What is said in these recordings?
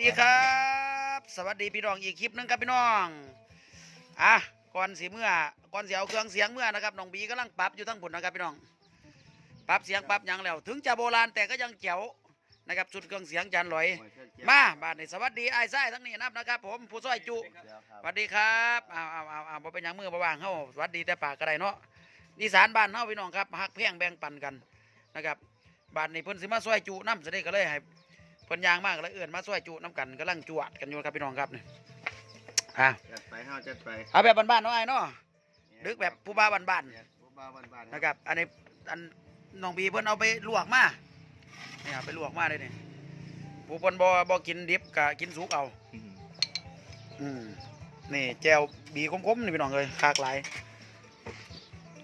ดีครับ สวัสดีพี่น้องอีกคลิปหนึงครับพี่น้องอะก่อนสีเมื่อก่อนสีเอาเครื่องเสียงเมื่อนะครับน้องบีกำลังปรับอยู่ทั้งผุนนะครับพี่น้องปรับเสียงปรับหยังแล้ว ถึงจะโบราณแต่ก็ยังเจ๋วนะครับสุดเครื่องเสียงจานลอย มาบาดนี้สวัสดีไอ้ไส้ทั้งนี้นับนะครับ ผมผู้ซอยจุสวัสดีครับเอาเอาเอาเอาบ่เป็นหยังมือบ่ว่างเฮาสวัสดีแต่ปากก็ได้เนาะอีสานบ้านเฮาพี่น้องครับฮักเพียงแบ่งปันกันนะครับบาดนี้เพิ่นสิมาซอยจุน้ำจะได้ก็เลยให้ เพิ่นยางมากแล้วเอื่นมาช่วยจุน้ำกันกำลังจวดกันอยู่ครับพี่น้องครับนี่อะจัดไปห้าจัดไปเอาแบบบ้านๆเนาะไอ้เนาะดึกแบบผู้บ้าบ้านผู้บ้าบ้านๆนะครับอันนี้อันน้องบีเพิ่นเอาไปลวกมาเนี่ยเอาไปลวกมาเลยนี่ผู้เพิ่นบ่บ่กินดิบก็กินสุกเอาอืมนี่แจวบีคมๆนี่พี่น้องเลยคากหลาย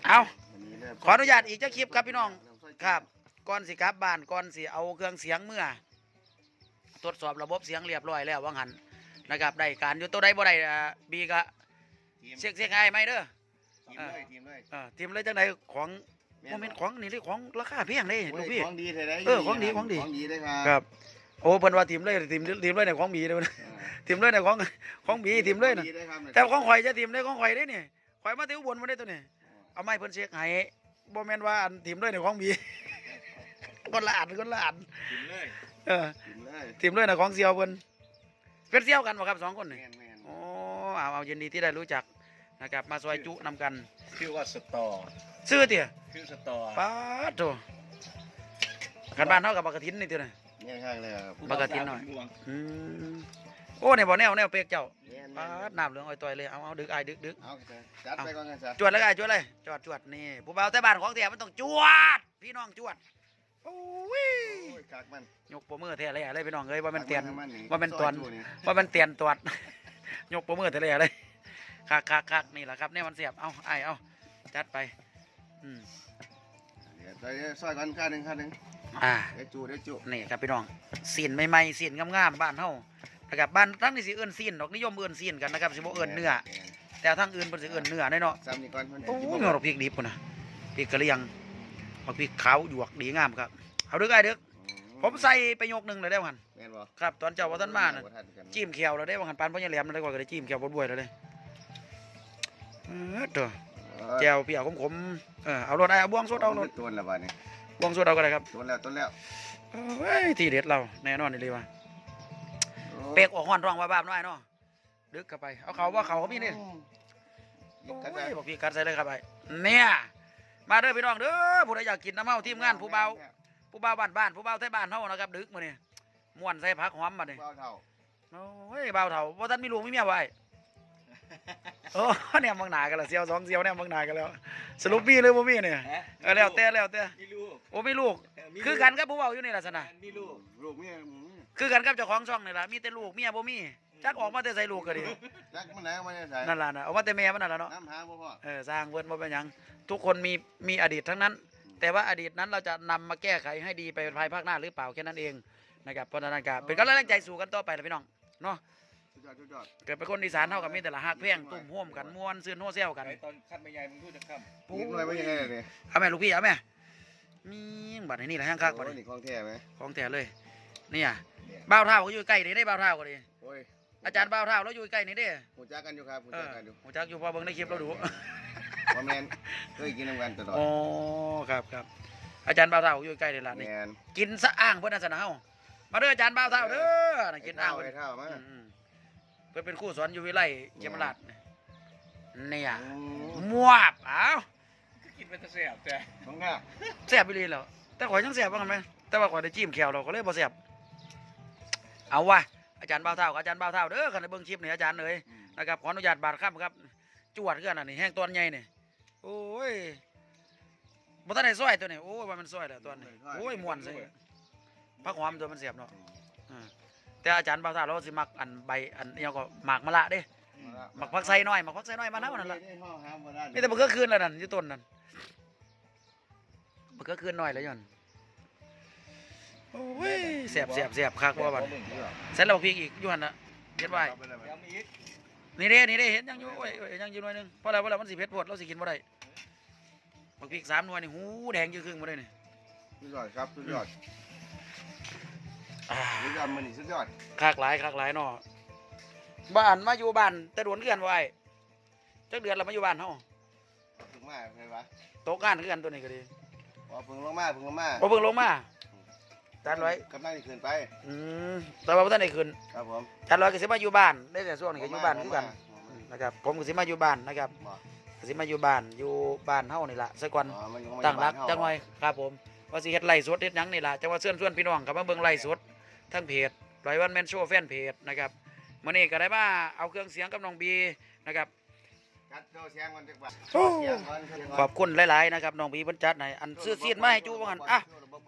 เอาขออนุญาตอีกเจ้าคลิปครับพี่น้องครับก่อนสิกลับบ้านก่อนสิเอาเครื่องเสียงเมื่อ ตรวจสอบระบบเสียงเรียบร้อยแล้วว่างหันนะครับได้การอยู่ตัวใดบ่ได้อ่าบีก็เช็คเช็คให้ไหมเด้อทีมเลยทีมเลยเออทีมเลยจังไดของโมเมนต์ของนี่ที่ของราคาเพียงเด้ลูกพี่ ของดีเท่าไรเออของดีของดี ของดีเลยครับครับโอ้เพิ่นว่าทีมเลยทีมทีมเลยในของบีเด้อ ทีมเลยในของของบีทีมเลยน่ะดีเลยครับแต่ของข่อยจะทีมเลยของข่อยเด้นี่ข่อยมาที่อุบลมาได้ตัวนี้เอาไม้เพิ่นเช็คให้บ่แม่นว่าอันทีมเลยในของบี คนละอันคนละอันทีมเลยเออทีมเลยทีมเลยนะของเซียวเพิ่นเป็นเซียวกันบ่ครับสองคนนี่แม่นแม่นโอ้เอาเอายินดีที่ได้รู้จักนะครับ มาซอยจุนำกัน ชื่อว่าสตอซื้อเตี่ยชื่อสตอป้าดโตกันบ้านเฮากับบักกะทินนี่เตี่ยนะแม่นข้างเลยครับบักกะทินหน่อยม่วงอืมโอ้เนี่ยบ่แนวแนวเปียกเจ้าแม่นป้าแม่นดน้ำเหลืองอ้อยต่อยเลยเอาเอาดึกอายดึกดึกเอาจัดไปก่อนกันจ้ะจวดเลยอายจวดเลยจวดจวดนี่ผู้บ่าวแต่บ้านของแท้มันต้องจวด พี่น้องจวด โอ้ยโอ้ยคักมัน ยกโปรมือแท้เลยอะไรพี่น้องเอ้ยว่ามันเตียนคักมัว่ามันตอนซยจูว่ามันเตียนตรวจยกโปรมือแท้เลยอะไรคักคักคักนี่แหละครับเนี่ยมันเสียบเอาไอายเอาจัดไปอืมเดี๋ยวไปซอยกันข้าหนึ่งข้าหนึ่งอ่าเดี๋ยวจูเดี๋ยวจูนี่ครับพี่น้องสีนใหม่ๆสีนงามๆบ้านเฮานะครับบ้านทั้งนี่สิเอื้นสีนดอกนิยมเอื้นสีนกันนะครับสิบ่เอื้นเนื้อแม่นแต่ทั้งอื่นเพิ่นสิเอื้นเนื้อแน่เนาะซ้ำนี่ก่อนมันโอ้สิยบ่มีดอกพริกดิบพุ่นน่ะพริกกะเหรี่ยง บักพริกขาวหยวกดีงามครับเอาเด้อไอ้เด้อผมใส่ไปยกหนึงเลยได้บ่หั่นแม่นบ่ครับ ตอนเจ้าบ่ทันมาน่ะบ่ทันกันจิ้มเขียวแล้วได้บ่หั่นปานพ่อใหญ่แหลมแล้วได้กว่าก็ได้จิ้มเขียวบ่วยแล้วเด้เออเด้อแจ่วเปรี้ยวขมๆเออเอารถไอ้เอาบ่วงสดเอารถตัวละบาดนี่บ่วงสดเอาก็ได้ครับตัวแล้วตัวแล้วเอ้ยทีเด็ดเราแน่นอนนี่เลยว่ะเปกออกห้อนร้องว่าบ้าบน้อยเนาะดึกเข้าไปเอาเขาว่าเขาก็มีนี่โอ้โอ้ยกันยบอกพี่กัดใส่เลยครับไอ้เนี่ย มาเด้อพี่น้องเด้อผู้ใดอยากกินน้ำเมาทีมงานผู้เบาผู้เบาบ้านบ้านผู้เบาไทยบ้านเฮานะครับดึกมื้อนี้ม่วนใส่ผักหอมมาเนี่ยเบาเท่าโอ้ยเบาเฒ่าบ่ทันมีลูกมีเมียไว้โอ้เนี่ยมังหนากันแล้วเสียวสองเสียวเนี่ยมังหนากันแล้วสรุปมีหรือบ่มีเนี่ยฮะเออแล้วแต่แล้วแต่มีลูกโอ้มีลูกเมีคือกันกับผู้เบาอยู่นี่ล่ะสนะมีลูกลูกเมียหมูคือกันกับเจ้าของช่องนี่ล่ะมีแต่ลูกเมียบ่มี จักออกมาแต่ใส่ลูกก็ดีจักมันไหนมันจะใส่นั่นล่ะนะเอามาแต่แม่มันนั่นล่ะเนาะน้ำหาบ่พ่อเออสร้างเวิร์นมาเป็นหยังทุกคนมีมีอดีตทั้งนั้น แต่ว่าอดีตนั้นเราจะนำมาแก้ไขให้ดีไปภายภาคหน้าหรือเปล่าแค่นั้นเองนะครับเพราะฉะนั้นก็เป็นกำลังใจสู่กันต่อไปนะพี่น้องเนาะสุดยอดสุดยอดเกิดเป็นคนอีสานเท่ากับมีแต่ละฮักเพียงตุ่มห่วมกันม้วนซื่นโห่เซลกันไอตอนคัดไม่ใหญ่มึงพูดจะคนิดหน่อยว่ายังไงเนี่ยเอาแม่ลูกพี่เอาแม่มีบัตรนี่แหละห้างคักบัตรโอ้ยนี่ของแท้ไหมของแท้เลยเนี่ยบ้าวเท่าก็อยู่ใกล้นี่ได้บ้าวเท่าก็ดีโอ้ย อาจารย์บ้าวเท่าแล้วอยู่ใกล้นี่ได้หูจักกันอยู่ครับหูเอจัอกกันอยู่หูจักอยู่พอเบิ่งในคลิปเราดูว่าแมนเคยกินน้ำกันตลอดอ๋อครับครับอาจารย์บ้าวเท่าอยู่ใกล้นี่ล่ะแมนี่นกินสะอ้างเพื่อนนะสนะเฮามาเด้ออาจารย์บ่าวเท่าเด้อน่ะกินอ้างไปเพิ่นเท่ามาอืมอืมเพิ่นเป็นครู่สอนอยู่วิไลเขมราชเนี่ยมวบเอ้าำกินเป็นตะเสียบแต่ของข้าแซ่บไปเลยแล้วแต่ข่อยยังแซ่บบ้างกันไหมแต่ว่าข่อยได้จิ้มแขวเราก็เลยบ่แซ่บเอาวะ อาจารย์บ่าวเท่ากับอาจารย์บ่าวเท่าเด้อคันได้เบิ่งคลิปนี่อาจารย์เอ้ยนะครับขออนุญาตบาดครับครับ จวดคือกันอันนี้แห้งตอนใหญ่นี่โอ้ยบ่ทันได้ซอยตัวนี้โอ้ยว่ามันซอยแล้วตัวนี้โอ้ยม่วนใส่ผักหอมตัวมันแซ่บเนาะอ่าแต่อาจารย์บางท่าเราสิมักอันใบอันเนี้ยก็หมากมะละเด้หมักผักไส้น้อยหมักผักไส้น้อยมาแล้วนั่นล่ะนี่แต่มันก็คืนแล้วนั่นอยู่ต้นนั่นมันก็คืนน้อยแล้วยัน โอ้ยแสบแสบแสบคักว่าบัดเสร็จแล้วบักพริกอีกอยู่หั่นน่ะเฮ็ดไว้ยังมีอีกนี่เด้นี่เด้เห็นยังอยู่โอ้ยโอ้ยยังอยู่หน่อยหนึงเพราะอะไรเพราะอะไรมันสิเผ็ดโพดเราสิกินบ่ได้บักพริกสามหน่วยนี่หูแดงอยู่ครึ่งบ่ได้นี่สุดยอดครับสุดยอดอ่าสุดยอดมันนี่สุดยอดคักหลายคักหลายเนาะบ้านมาอยู่บ้านแต่โดนเกือนบ่ไอ้จักเดือนแล้วมาอยู่บ้านเฮาถึงมาเห็นปะตกงานคือกันตัวนี้ก็ดีพอพึ่งลงมาพึ่งลงมาบ่เพิ่งลงมา จัดไว้กำลังจะขึ้นไป อืมแต่ว่าบ่ทันได้ขึ้นครับผมจัดร้อยก็สิมาอยู่บ้านได้แต่ช่วงนี้ก็อยู่บ้านคือกันมานะครับ ผมก็สิมาอยู่บ้านนะครับมาก็สิมาอยู่บ้านอยู่บ้านเฮานี่ล่ะซะก่อนอ๋อมันอยู่ตั้งรักบ้านเฮาจังหน่อยครับผมว่าสิเฮ็ดไล่สดเฮ็ดหยังนี่ล่ะจังว่าเชิญชวนพี่น้องเข้ามาเบิ่งไล่สดทั้งเพจร้อยวันแมนโชว์แฟนเพจนะครับมื้อนี้ก็ได้มาเอาเครื่องเสียงกับน้องบีนะครับกัดโตเสียงมันจักบาทโอ้เสียงก่อนเสียงก่นขอบคุณหลาย ๆ นะครับน้องบีเพิ่นจัดให้อันซื้อซีดมาให้จูว่างั้นอะ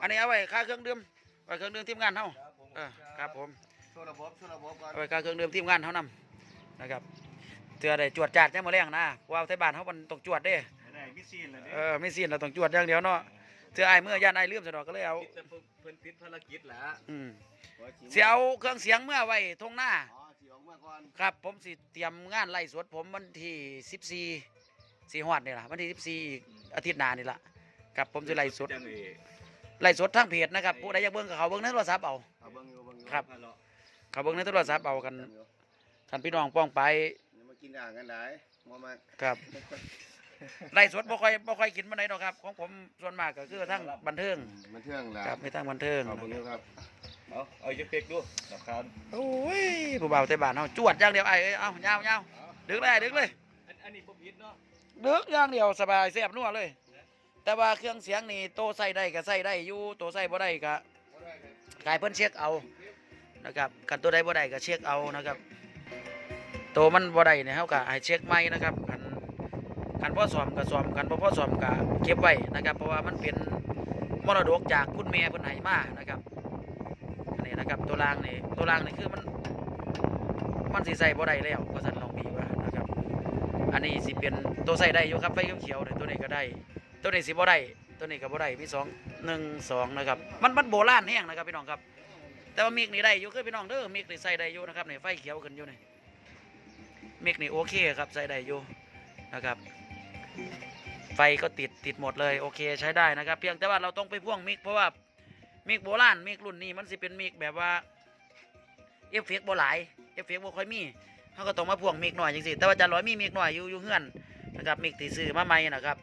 อันนี้เอาไว้ค่าเครื่องดื่ม ไว้เครื่องดื่มทีมงานเฮาเออครับผมสู้ระบบสู้ระบบก่อนเอาไว้ค่าเครื่องดื่มทีมงานเฮานำนะครับเทื่อได้จวดจัดจังมื้อแรงนะเพราะว่าไทบ้านเฮามันต้องจวดเด้ได้มิสซีนเลยเออไม่ซีนเราต้องจวดอย่างเดียวเนาะเทื่ออ้ายเมื่อย่านอ้ายลืมซะดอกก็เลยเอาติดแต่เพิ่นติดภารกิจแหละอืมหัวฉีดสิเอาเครื่องเสียงเมื่อไว้ทงหน้า อ๋อสีออกมาก่อนครับผมสิเตรียมงานไล่สดผมวันที่14สีฮอดนี่ล่ะวันที่14อีกอาทิตย์หน้านี่ล่ะครับผมสิไล่สดจังเลย ไล่สดทางเพจนะครับผู้ใดอยากเบิ่งก็เขาเบิ่งในโทรศัพท์เอา เอาเบิ่งอยู่เบิ่งอยู่ครับพาเลาะเขาเบิ่งในโทรศัพท์เอากันเบิ่งอยู่กันพี่น้องป้องไปอย่ามากินอ่างกันได้มามาครับไล่สดบ่ค่อยบ่ค่อยกินปานใดดอกครับ ของผมส่วนมากก็คือทั้งบันเทิงมันเทื่องแหละครับมีทั้งบันเทิงเอาเบิ่งอยู่ครับเอาเอาจะเป็กดูดับคานโอ้ยผู้บ่าวแต่บ้านเฮาจวดอย่างเดียวไอ้เอ้ยเอายาวยาวดึกเลยดึกเลยอันอันนี้บ่ผิดเนาะดึกอย่างเดียวสบายแซ่บนัวเลย แต่ว่าเครื่องเสียงนี่โตใส่ได้ก็ใส่ได้อยู่โตใส่บ่ได้ก็กายเพิ่นเช็คเอานะครับกันตัวใดบ่ได้ก็เช็คเอานะครับโตมันบ่ได้เนี่ยเฮาก็ให้เช็คใหม่นะครับคันคันพ่อซ่อมก็ซ่อมคันบ่พอซ่อมก็เก็บไว้นะครับ เพราะว่ามันเป็นมรดกจากคุณแม่เพิ่นให้มานะครับอันนี้นะครับตัวรางนี่ตัวรางนี่คือมันมันสิใส่บ่ได้แล้วก็สั่นลองมีว่านะครับ อันนี้สิเป็นตัวใส่ได้อยู่ครับไฟเขียวๆเนี่ยตัวนี้ก็ได้ ตัวนี้สิบ่ได้ตัวนี้ก็บ่ได้มีสองหนึ่งสองนะครับมันมันโบราณแห้งนะครับพี่น้องครับ แต่ว่ามิกนี่ได้อยู่คือพี่น้องเด้อมิกนี่ใส่ได้อยู่นะครับนี่ไฟเขียวขึ้นอยู่นี่มิกนี่โอเคครับใส่ได้อยู่นะครับ ไฟก็ติดติดหมดเลยโอเคใช้ได้นะครับ เพียงแต่ว่าเราต้องไปพ่วงมิกเพราะว่ามิกโบราณมิกรุ่นนี้มันสิเป็นมิกแบบว่าเอฟเฟกต์บ่หลายเอฟเฟกต์บ่ค่อยมีเขาก็ต้องมาพ่วงมิกหน่อยจังสิแต่ว่าจารย์ร้อยมีมิกหน่อยอยู่อยู่เฮือนนะครับมิกตีซื้อมาใหม่นะครับ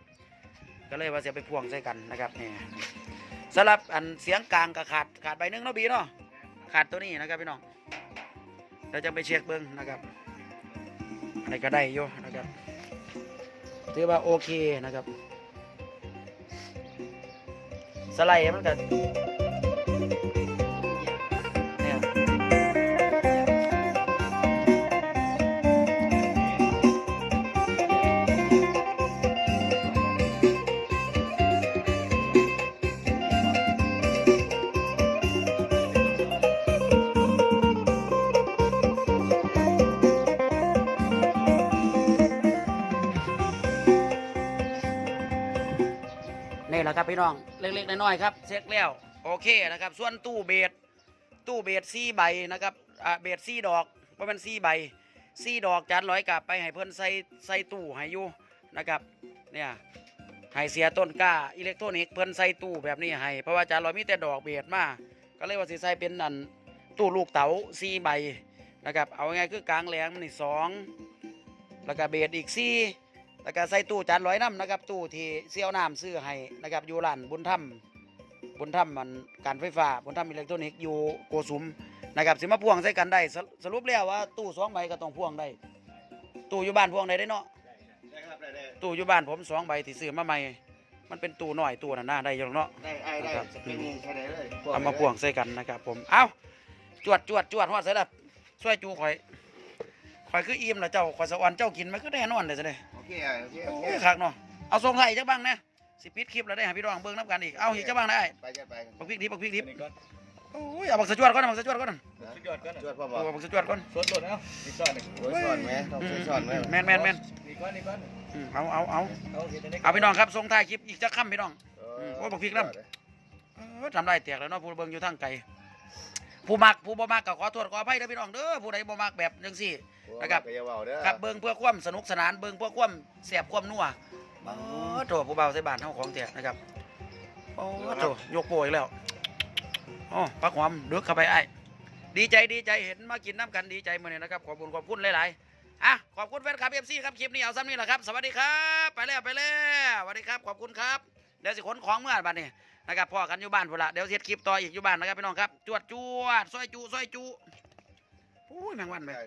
ก็เลยว่าจะไปพ่วงใส่กันนะครับนี่สำหรับอันเสียงกลางกับขาดขาดใบหนึงเนาะบีเนาะขาดตัวนี้นะครับพี่น้องเราจะไปเช็คเบิ้งนะครับอะไรก็ได้อยู่นะครับถือว่าโอเคนะครับ สไลด์มันก็ แหละครับพี่น้องเล็กๆน้อยๆครับเช็คแล้วโอเคนะครับ ส่วนตู้เบสตู้เบสสี่ใบนะครับอ่าเบสสี่ดอกว่าเป็นสี่ใบสี่ดอกจานร้อยกลับไปให้เพิ่นใส่ใส่ตู้ให้อยู่นะครับเนี่ยให้เสียต้นกล้าอิเล็กทรอนิกส์เพิ่นใส่ตู้แบบนี้ให้เพราะว่าจานร้อยมีแต่ดอกเบสมาก็เลยว่าสิใส่เป็นอันตู้ลูกเต๋าสี่ใบนะครับเอาไงคือกลางแหลมนี่สองแล้วก็เบสอีกสี่ แล้วก็ใส่ตู้จานร้อยน้ำนะครับ ตู้ที่เซี่ยวน้ำซื้อให้นะครับอยู่ร้านบุญธรรมบุญธรรมมันการไฟฟ้าบุญธรรมอิเล็กทรอนิกส์อยู่โกสุมนะครับสิมาพ่วงใส่กันได้สรุสรุปแล้วว่าตู้สองใบก็ต้องพ่วงได้ ตู้อยู่บ้านพ่วงได้ได้เนาะได้ครับได้ได้ตู้อยู่บ้านผมสองใบที่ซื้อมาใหม่มันเป็นตู้น้อยตู้นั่นน่าได้อยู่หรอกเนาะได้ไอ้ได้สปริงนี่ใช้ได้เลยเอามาพ่วงใส่กันนะครับผมเอ้าจวดจวดจวดฮอดใส่ละช่วยจูข่อยข่อยคืออิ่มแล้วเจ้าข่อยสวรรค์เจ้ากินมันก็แน่นอนเลยสิเด้โอ เคอะโอเคโอโอ้เคยคักเนาะเอาทรงไทยจักบ้างนะสิปิดคลิปแล้วได้หาพี่น้องเบิ่งน้ำกันอีกเอาอีกจักบ้างได้ไปจะไปบักพริกดิบบักพริกดิบอันนี้ก่อนโอ้ยเอาบักสะจวดก่อนเอาบักสะจวดก่อนสุดยอดก่อนช่วยพ่อบโอ้อกบักสะจวดก่อนสดโลดเอานี่ก่อนนี่โอ้ยสอนไหมต้องช่วยสอนไหมแมนแมนแมนนี่ก่อนนี่ก่อนอืมเอาเอาเอาเอาเฮ็ดอันนี้เอาพี่น้องครับทรงท้ายคลิปอีกจักค่ำพี่น้องเโอ้ยบอกพริกน้ำเออทำได้แตกแล้วเนาะผู้เบิ่งอยู่ทางไกล ผู้มักผู้บ่มักก็ขอโทษขออภัยเด้อพี่น้องเด้อผู้ใดบ่มักแบบจังซี่นะครับอย่าเว้าเด้อครับเบิ่งเพื่อความสนุกสนานเบิ่งเพื่อความแซ่บความนัวเออโถผู้เบาใส่บ้านเฮาของแท้นะครับโอ้โถยกโปรอีกแล้วโโอ้ปักหอมเดือกเข้าไปไอ้ดีใจดีใจเห็นมากินน้ำกันดีใจมื่อนี้นะครับขอบคุณขอบคุณหลายๆอะขอบคุณแฟนคลับเอฟซีครับคลิปนี้เอาซ้ำนี่แหละครับ สวัสดีครับ ไปแล้วไปแล้วสวัสดีครับ ขอบคุณครับ เดี๋ยวสิขนของเมื่อบัดนี้นะครับพ่อกันอยู่บ้านพุ่นละเดี๋ยวเสียคลิปต่ออีกอยู่บ้านนะครับพี่น้องครับจวดจวดซอยจูซอยจูอุ้ยแมงวันไปได้